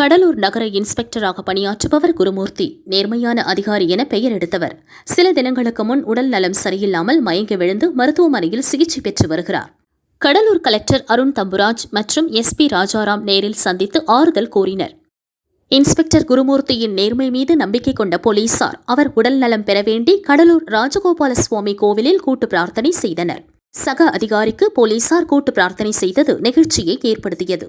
கடலூர் நகர இன்ஸ்பெக்டராக பணியாற்றுபவர் குருமூர்த்தி நேர்மையான அதிகாரி என பெயர் எடுத்தவர். சில தினங்களுக்கு முன் உடல் நலம் சரியில்லாமல் மயங்கி விழுந்து மருத்துவமனையில் சிகிச்சை பெற்று வருகிறார். கடலூர் கலெக்டர் அருண் தம்புராஜ் மற்றும் எஸ்பி ராஜாராம் நேரில் சந்தித்து ஆறுதல் கூறினர். இன்ஸ்பெக்டர் குருமூர்த்தியின் நேர்மை மீது நம்பிக்கை கொண்ட போலீசார் அவர் உடல் நலம் பெற வேண்டி கடலூர் ராஜகோபால சுவாமி கோவிலில் கூட்டு பிரார்த்தனை செய்தனர். சக அதிகாரிக்கு போலீசார் கூட்டு பிரார்த்தனை செய்தது நெகிழ்ச்சியை ஏற்படுத்தியது.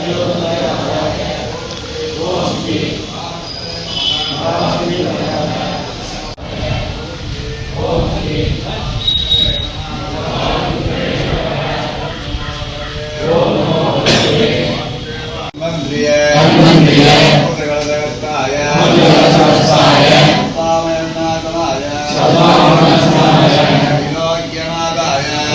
Thank you.